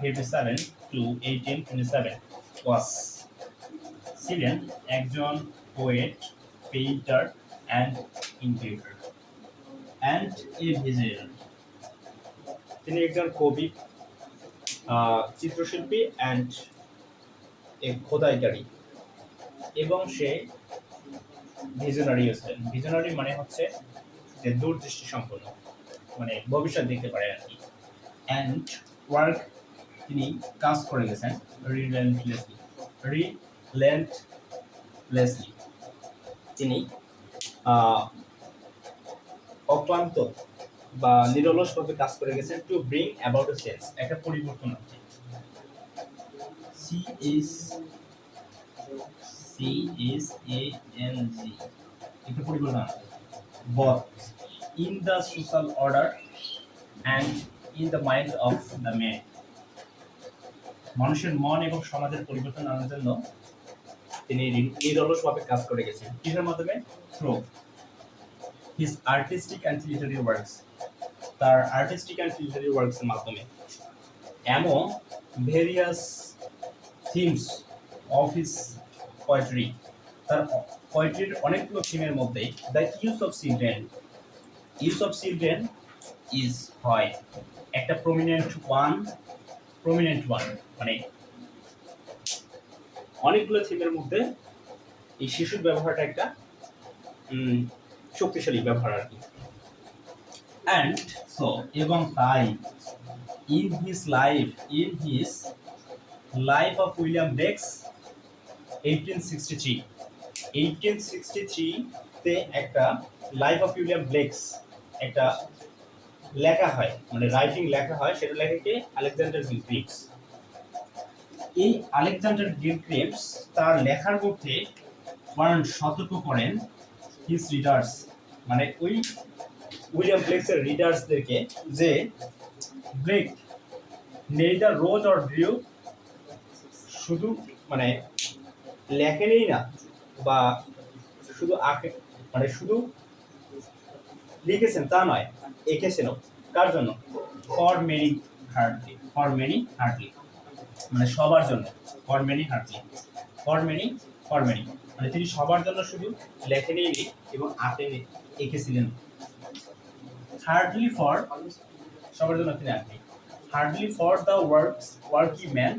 Fifty seven to eighteen twenty seven was ছিলেন একজন poet painter and engraver and a visual তিনি একজন কবি চিত্রশিল্পী অ্যান্ড এ খোদাইকারী। এবং সে ভিজনারিও ছিলেন ভিজনারি মানে হচ্ছে যে দূরদৃষ্টি সম্পন্ন মানে ভবিষ্যৎ দেখতে পারে আর কি। অ্যান্ড ওয়ার্ক তিনি কাজ করে গেছেন রিলেন্টলেসলি রিলেন্টলেসলি তিনি অক্লান্ত বা নিরলসভাবে কাজ করে গেছেন to bring about a change একটা পরিবর্তন আছে C C is A N G একটা in the social order and in the mind of the man মানুষের মন এবং সমাজের পরিবর্তন আনার জন্য তিনি নিরলসভাবে কাজ করে গেছেন। কিসের মাধ্যমে? Through his artistic and literary works তার আর্টিস্টিক অ্যান্ড লিটারি ওয়ার্কসের মাধ্যমে। এমন various themes of his poetry তার পোয়েট্রির অনেকগুলো থিমের মধ্যে the use of children use of children is হয়। একটা প্রমিনেন্ট ওয়ান প্রমিনেন্ট ওয়ান মানে অনেকগুলো থিমের মধ্যে এই শিশুর ব্যবহারটা একটা শক্তিশালী ব্যবহার আর কি। অ্যান্ড সো এবং তাই in his life in his life of William Dex eighteen sixty three eighteen sixty থ্রিতে একটা লাইফ অফ উইলিয়াম ব্লেক্স একটা লেখা হয় মানে রাইটিং লেখা হয়, সেটা লেখে কে? আলেকজান্ডার গিলক্রিপস এই আলেকজান্ডার গিলক্রিপস তার লেখার মধ্যে ওয়ার্ন সতর্ক করেন হিজ রিডার্স মানে ওই উইলিয়াম ব্লেক্সের রিডার্সদেরকে যে Blake neither rose nor dew শুধু মানে লেখেনই না, বা শুধু আঁকে মানে শুধু লিখেছেন তা নয়, এঁকেছেনও। কার জন্য? For many hardly for many hardly মানে সবার জন্য for many hardly for many for many মানে তিনি সবার জন্য শুধু লেখেনই এবং আঁকেন এঁকেছিলেন। হার্ডলি ফর সবার জন্য তিনি আঁকেন hardly for the works working man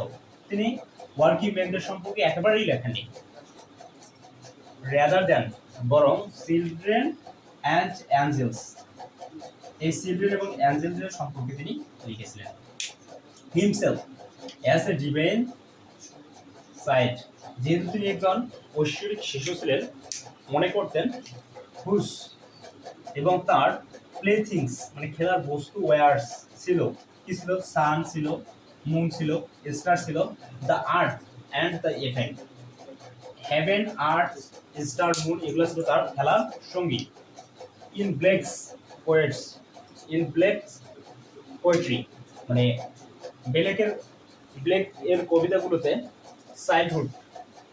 all তিনি ওয়ার্কিং ম্যানদের সম্পর্কে একেবারেই লেখেননি রেদার দেন বরং চিলড্রেন অ্যান্ড অ্যাঞ্জেলস এই চিলড্রেন এবং অ্যাঞ্জেলদের সম্পর্কে তিনি লিখেছিলেন। Himself as a divine side যেহেতু তিনি একজন ঐশ্বরিক শিশু ছিলেন, মনে করতেন হুস এবং তার প্লে থিংস মানে খেলার বস্তু ওয়ার্স ছিল। কি ছিল? সান ছিল মুন ছিল স্টার ছিল the earth and the event heaven earth star moon এগুলো ছিল তার খেলার সঙ্গী। In Blake's poets in Blake's poetry মানে বেলেকের ব্লেক এর কবিতাগুলোতে চাইল্ডহুড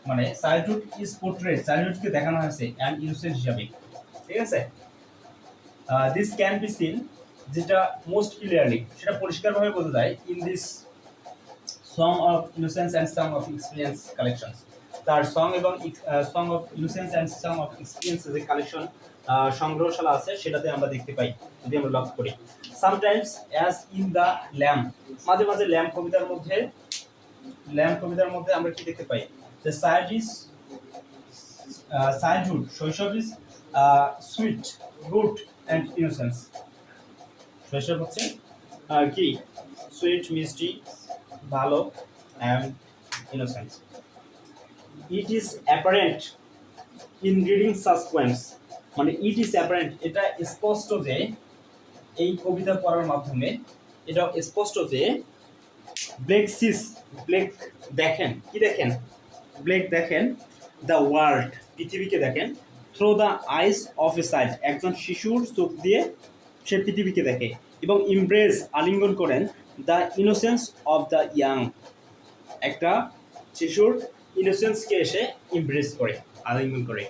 মানে চাইল্ডহুড ইজ পোর্ট্রেট চাইল্ডহুডকে দেখানো হয়েছে অ্যান্ড ইনোসেন্ট হিসাবে। ঠিক আছে? দিস ক্যান বি সিন যেটা মোস্ট ক্লিয়ারলি সেটা পরিষ্কারভাবে বোঝা যায় in this song of innocence and song of experience collection তার সং এবং song of innocence and song of experience যে কালেকশন সংগ্রহশালা আছে, সেটাতে আমরা দেখতে পাই, যদি আমরা লক্ষ্য করি। Sometimes as in the lamp মাঝে মাঝে ল্যাম্প কবিতার মধ্যে ল্যাম্প কবিতার মধ্যে আমরা কি দেখতে পাই? যে চাইল্ড ইজ চাইল্ডহুড শৈশব is sweet good and innocence শৈশব হচ্ছে কি? সুইট মিষ্টি ভালো it is apparent in reading suspense মানে ইট ইজ অ্যাপারেন্ট এটা স্পষ্ট যে এই কবিতা পড়ার মাধ্যমে এটা স্পষ্ট যে ব্লেক সিস ব্লেক দেখেন, কি দেখেন? ব্লেক দেখেন দ্য ওয়ার্ল্ড পৃথিবীকে দেখেন through the eyes of a side একজন শিশুর চোখ দিয়ে সে পৃথিবীকে দেখে এবং ইমপ্রেস আলিঙ্গন করেন the innocence of the young একটা শিশুর ইনোসেন্সকে এসে ইমপ্রেস করে আলিঙ্গন করে।